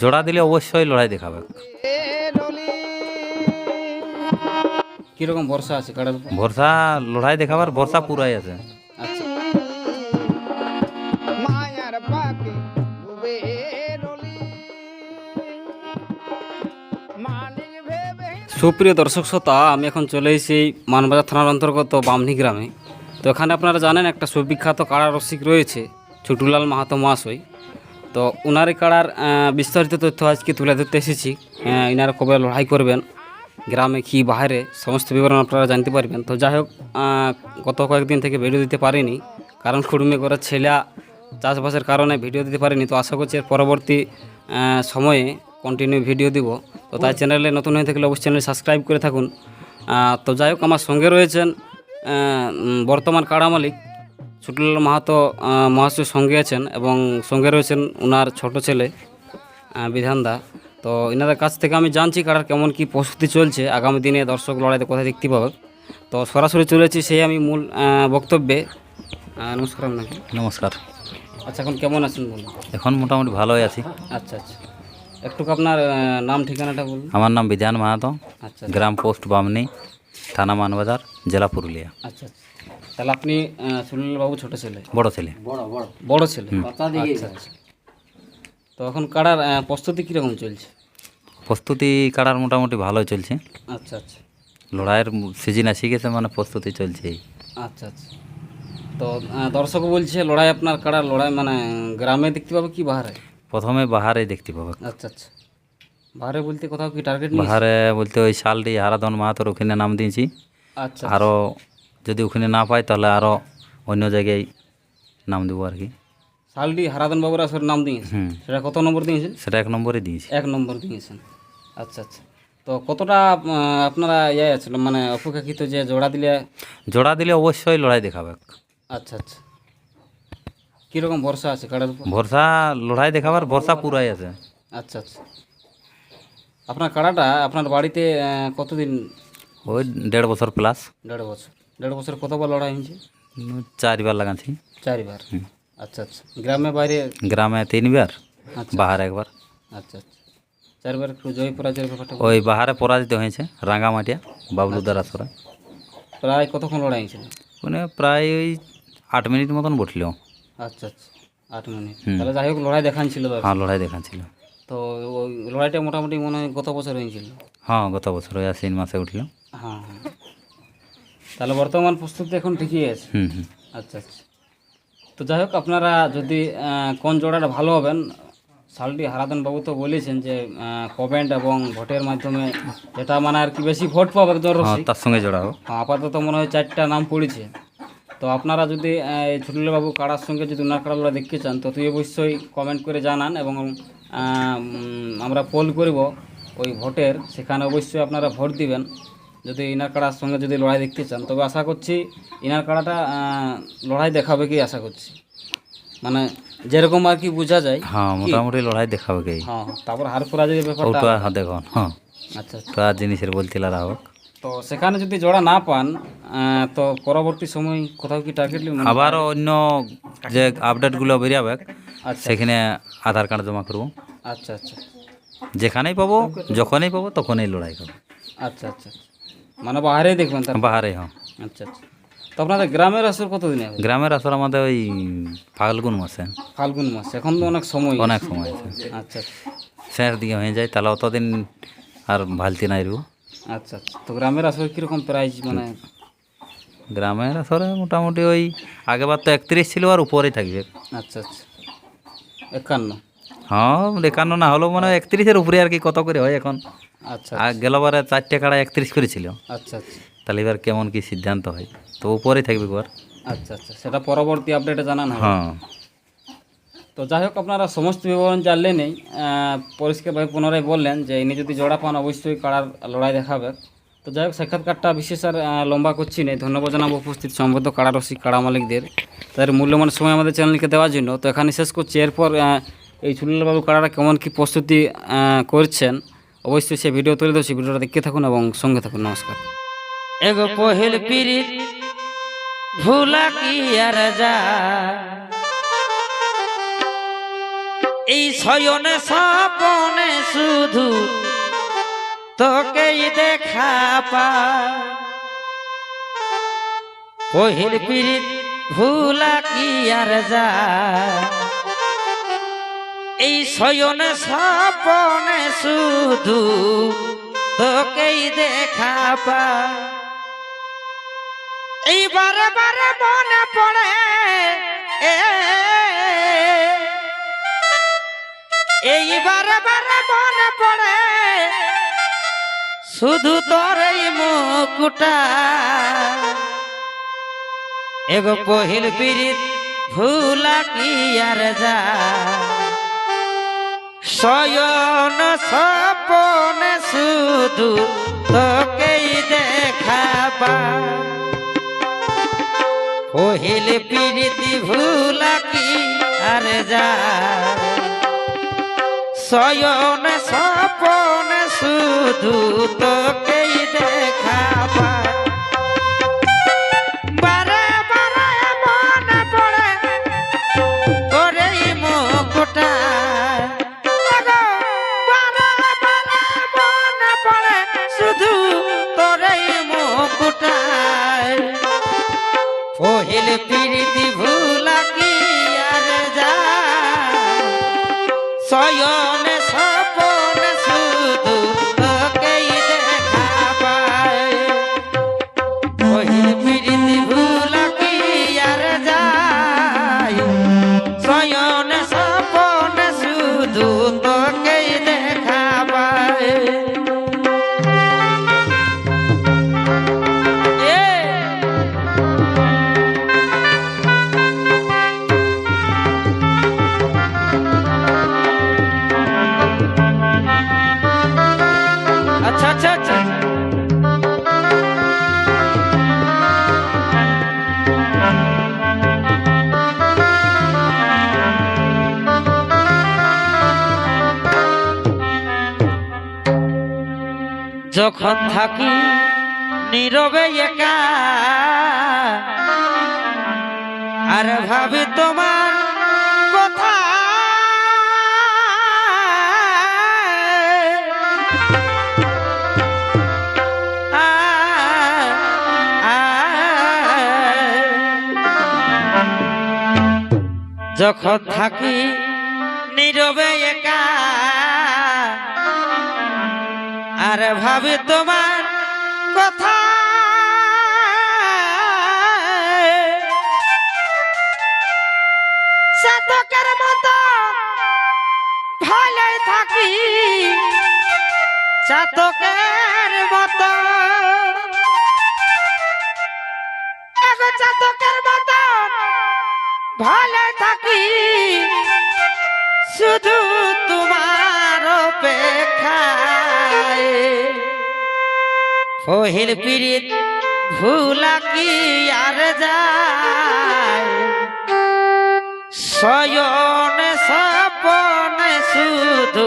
জোড়া দিলে অবশ্যই লড়াই দেখাবে। কীরকম ভরসা আছে কাড়ার ভরসা লড়াই দেখাবার ভরসা পুরাই আছে। আচ্ছা। সুপ্রিয় দর্শক শ্রোতা আমি এখন চলে এসেছি মানবাজার থানার অন্তর্গত বামনি গ্রামে। তো এখানে আপনারা জানেন একটা সুবিখ্যাত কাড়া রসিক রয়েছে ছুটুলাল মাহাতো মহাশয়। তো ওনার কাড়ার বিস্তারিত তথ্য আজকে তুলে ধরতে এসেছি। ইনারা কবে লড়াই করবেন। গ্রামে কি বাইরে সমস্ত বিবরণ আপনারা জানতে পারবেন। তো যাই হোক গত কয়েকদিন থেকে ভিডিও দিতে পারিনি। কারণ খুড়ুমে করে ছেলে, চাষবাসের কারণে ভিডিও দিতে পারিনি। তো আশা করছি পরবর্তী সময়ে কন্টিনিউ ভিডিও দিব। তো তাই চ্যানেলে নতুন হয়ে থাকলে অবশ্যই চ্যানেল সাবস্ক্রাইব করে থাকুন। তো যাই হোক, আমার সঙ্গে রয়েছেন বর্তমান কাড়া মালিক ছুটুলাল মাহাতো মহাশয় সঙ্গে আছেন এবং সঙ্গে রয়েছেন ওনার ছোট ছেলে বিধানদা তো এনাদের কাছ থেকে আমি জানছি কারার কেমন কি প্রস্তুতি চলছে। আগামী দিনে দর্শক লড়াইতে কোথায় দেখতে পাবে। তো সরাসরি চলেছি সেই আমি মূল বক্তব্যে। নমস্কার আপনাকে। নমস্কার। আচ্ছা এখন কেমন আছেন বলুন? এখন মোটামুটি ভালোই আছি। আচ্ছা আচ্ছা। একটু আপনার নাম ঠিকানাটা বলুন। আমার নাম বিধান মাহাতো। আচ্ছা। গ্রাম পোস্ট বামনি। থানা মানবাজার জেলা পুরুলিয়া। আচ্ছা আচ্ছা। তাহলে আপনি সুনীল বাবু ছোট ছেলে? বড় ছেলে। বড় ছেলে? আচ্ছা আচ্ছা। তো এখন কাড়ার প্রস্তুতি কীরকম চলছে? প্রস্তুতি কাটার মোটামুটি ভালো চলছে। আচ্ছা আচ্ছা। লড়াইয়ের সিজন আসি গেছে মানে প্রস্তুতি চলছেই আচ্ছা আচ্ছা। তো দর্শক বলছে লড়াই আপনার কাড়ার লড়াই মানে গ্রামে দেখতে পাবে কি বাহারে? প্রথমে বাহারে দেখতে পাবে। আচ্ছা আচ্ছা। বাহারে বলতে কোথাও কি টার্গেট বাহারে বলতে ওই শালটি হারাধন মাহাতোর ওখানে নাম দিয়েছি। আচ্ছা। আরও যদি ওখানে না পাই তাহলে আরও অন্য জায়গায় নাম দেবো আর কি। শালটি হারাদন বাবুর আসর নাম দিয়েছে হুম। সেটা কত নম্বর দিয়েছেন? সেটা এক নম্বরে দিয়েছি। এক নম্বর দিয়েছেন। আচ্ছা আচ্ছা। তো কতটা আপনারা ইয়ে আছিল মানে অপেক্ষাকৃত যে জোড়া দিলে জোড়া দিলে অবশ্যই লড়াই দেখাবে। আচ্ছা আচ্ছা। কীরকম ভরসা আছে উপর? ভরসা লড়াই দেখাবার ভরসা পুরাই আছে। আচ্ছা আচ্ছা। আপনার কাড়াটা আপনার বাড়িতে কতদিন? ওই দেড় বছর প্লাস দেড় বছর। দেড় বছর কতবার লড়াই হয়েছে? চারবার লাগাচ্ছি। চারবার? আচ্ছা আচ্ছা। গ্রামে বাইরে? গ্রামে তিনবার আচ্ছা বাহার একবার। আচ্ছা আচ্ছা। চারবার জয় পরাজয়ের ব্যাপারটা ওই বাহারে পরাজিত হয়েছে রাঙ্গামাটিয়া বাবলুদার আসরে প্রায় কতক্ষণ লড়াই হয়েছিল? মানে প্রায় ওই আট মিনিট মতন বসল আচ্ছা আচ্ছা। আট মিনিট। তাহলে যাই হোক লড়াই দেখান ছিল। হ্যাঁ লড়াই দেখাচ্ছিল তো ওই লড়াইটা মোটামুটি মনে হয় গত বছর হয়েছিল। হ্যাঁ গত বছর ওই আশ্বিন মাসে উঠল। হ্যাঁ হ্যাঁ। তাহলে বর্তমান প্রস্তুতি এখন ঠিকই আছে? হুম হুম। আচ্ছা আচ্ছা। তো যাই হোক আপনারা যদি কোন জোড়াটা ভালো হবেন শালটি হারাদন বাবু তো বলেছেন যে কমেন্ট এবং ভোটের মাধ্যমে যেটা মানে আর কি বেশি ভোট পাবে হ্যাঁ তার সঙ্গে জোড়াবো হ্যাঁ, আপাতত মনে হয় চারটা নাম পড়েছে। তো আপনারা যদি বাবু কাড়ার সঙ্গে যদি উনার কাড়াগুলো দেখতে চান তো তুই অবশ্যই কমেন্ট করে জানান এবং আমরা পোল করব ওই ভোটের। সেখানে অবশ্যই আপনারা ভোট দিবেন। যদি ইনার কাড়ার সঙ্গে যদি লড়াই দেখতে চান তবে আশা করছি ইনার কাড়াটা লড়াই দেখাবে কি আশা করছি। মানে যেরকম আর কি বোঝা যায় হ্যাঁ মোটামুটি লড়াই দেখাবে কে? হ্যাঁ হ্যাঁ, তারপর হার পরাজয়ের ব্যাপারটা ওটা হ্যাঁ দেখুন হ্যাঁ। আচ্ছা তো আর জিনিসের বলছিল রাহক তো সেখানে যদি জোড়া না পান তো পরবর্তী সময় কোথাও কি টার্গেট আবারও অন্য যে আপডেটগুলো বেরিয়াবে আচ্ছা। সেখানে আধার কার্ড জমা করব। আচ্ছা আচ্ছা। যেখানেই পাবো যখনই পাবো তখনই লড়াই করব। আচ্ছা আচ্ছা মানে বাহারেই দেখবেন বাহারে হ্যাঁ। আচ্ছা আচ্ছা। তো আপনাদের গ্রামের আসর কতদিন গ্রামের আসর আমাদের ওই ফাল্গুন মাসে। ফাল্গুন মাসে এখন তো অনেক সময় অনেক সময় আছে। আচ্ছা আচ্ছা। শেষ দিকে হয়ে যায় তাহলে অতদিন আর ভালতি নাই রু। আচ্ছা আচ্ছা। তো গ্রামের আসরে কীরকম প্রাইস মানে? গ্রামের আসরে মোটামুটি ওই আগেবার তো একত্রিশ ছিল আর উপরেই থাকবে। আচ্ছা আচ্ছা। একান্ন? হ্যাঁ একান্ন না হলেও মানে একত্রিশের উপরে আর কি কত করে হয় এখন। আচ্ছা আর গেলবারে চারটে কাড়া একত্রিশ করেছিল। আচ্ছা আচ্ছা। তাহলে এবার কেমন কি সিদ্ধান্ত হয়? তো উপরেই থাকবে এবার আচ্ছা আচ্ছা। সেটা পরবর্তী আপডেটে জানানো হ্যাঁ। তো যাই হোক, আপনারা সমস্ত বিবরণ জানলেনই পরিষ্কারভাবে পুনরায় বললেন যে ইনি যদি জোড়া পান, অবশ্যই কাড়ার লড়াই দেখাবে। তো যাই হোক, সাক্ষাৎকারটা বিশেষ আর লম্বা করছি না ধন্যবাদ জানাব উপস্থিত সম্বদ্ধ কাড়া রসিক কাড়া মালিকদের। তাদের মূল্যবান সময় আমাদের চ্যানেলকে দেওয়ার জন্য। তো এখানে শেষ করছি। এরপর এই সুনীলবাবু কাড়ারা কেমন কি প্রস্তুতি করছেন, অবশ্যই সে ভিডিও তুলে ধরছি। ভিডিওটা দেখতে থাকুন এবং সঙ্গে থাকুন। নমস্কার। ভুলা কি আর এই শয়নে স্বপনে শুধু তোকেই দেখা পা পহিল পিরিত ভুলা কি আর যা এই শয়নে স্বপনে শুধু তোকেই দেখা পা এই বারে বারে মনে পড়ে, এ এই বারে মনে পড়ে। শুধু তোর এই মুকুটা এগো পহিল পিরিত ভুলা কি আর যা। শয়ন সপনে শুধু তোকেই দেখাবা। পহিল পিরিতি ভুলা কি আর যা। শয়ন সপন শুধু তোকেই বারে শয়নে যখন থাকি নীরবে একা আর ভাবি তোমার কথা। যখন থাকি নীরবে আর ভাবি তোমার কথা। সাতকের মতো ভালো থাকি। চাতকের মতো। চাতকের মতো ভালো থাকি। শুধু তোমার অপেক্ষায়। পহিল ভুল ভুলা কি আর যায়? শয়ন সপন শুধু